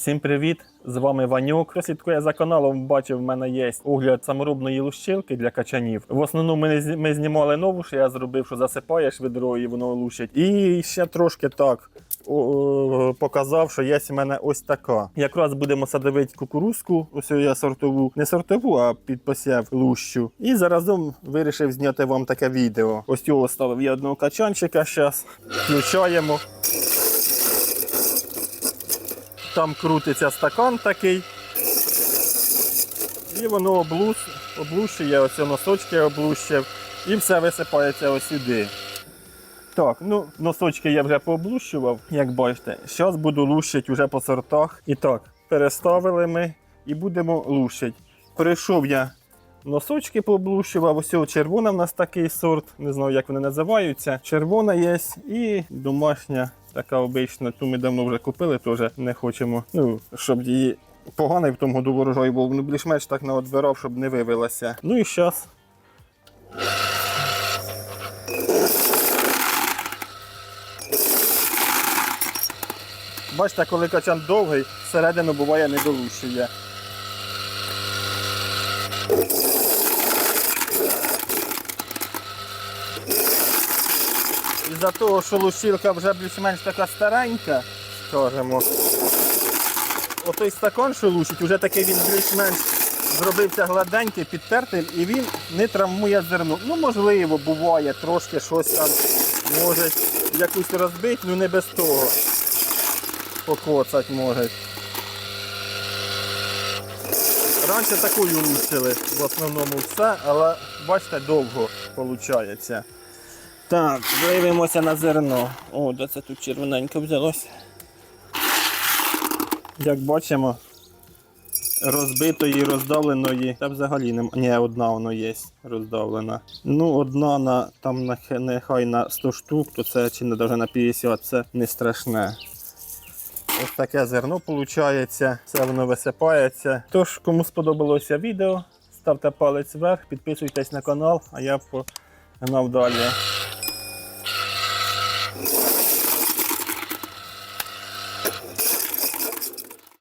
Всім привіт! З вами Ванюк. Хто слідкує за каналом, бачив, в мене є огляд саморобної лущилки для качанів. В основному ми, ми знімали нову, що я зробив, що засипаєш ведро і воно лущить. І ще трошки так показав, що є в мене ось така. Якраз будемо садовити кукурузку, ось я сортову, не сортову, а під посів лущу. І заразом вирішив зняти вам таке відео. Ось цього ставив я одного качанчика. Зараз включаємо. Там крутиться стакан такий. І воно облус, облущує, оці носочки облущив, і все висипається ось сюди. Так, ну носочки я вже пооблущував, як бачите. Зараз буду лущити вже по сортах. І так, переставили ми і будемо лущити. Прийшов я носочки пооблущував. Ось цього червона в нас такий сорт, не знаю, як вони називаються. Червона є і домашня. Така обична, ту ми давно вже купили, теж не хочемо. Ну, щоб її поганий в тому году ворожай був, ну більш-менш так наодбирав, щоб не вивелася. Ну і зараз. Бачите, коли качан довгий, всередину буває не Із-за того, що лущилка вже більш-менш така старенька, скажемо. Отой стакан, що лущить, вже такий він більш-менш зробився гладенький, підтертий, і він не травмує зерно. Ну, можливо, буває, трошки щось там може якусь розбити, ну не без того. Покоцать може. Раніше такою лущили в основному все, але бачите, довго виходить. Так, дивимося на зерно. О, де це тут червоненько взялось. Як бачимо, розбитої, роздавленої. Та взагалі нема. Ні, одна воно є роздавлена. Ну, одна на там нехай на 100 штук, то це чи не навіть на 50, це не страшне. Ось таке зерно виходить, все воно висипається. Тож, кому сподобалося відео, ставте палець вверх, підписуйтесь на канал, а я погнав далі